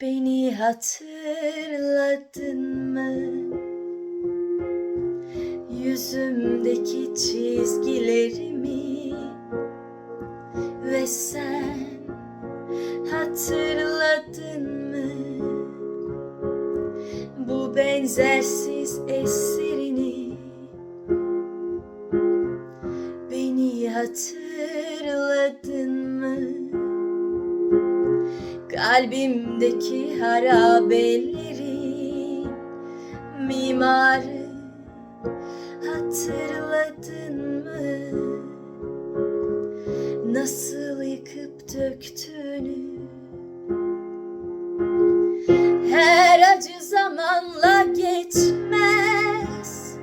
Beni hatırladın mı? Yüzümdeki çizgilerimi ve sen hatırladın mı? Bu benzersiz eserini Beni hatırladın mı? Kalbimdeki harabelerin mimarı hatırladın mı? Nasıl yıkıp döktüğünü? Her acı zamanla geçmez.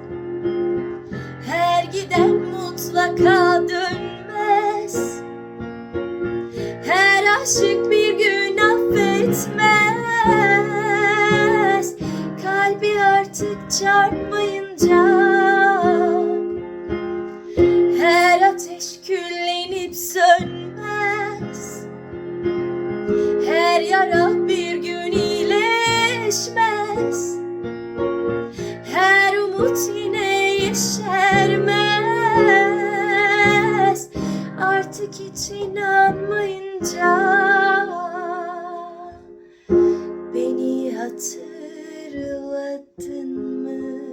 Her giden mutlaka dönmez. Her aşık affetmez Kalbi artık çarpmayınca Her ateş küllenip sönmez. Her yara bir gün iyileşmez. Her umut yine yeşermez. Artık hiç inanmayınca Beni hatırladın mı?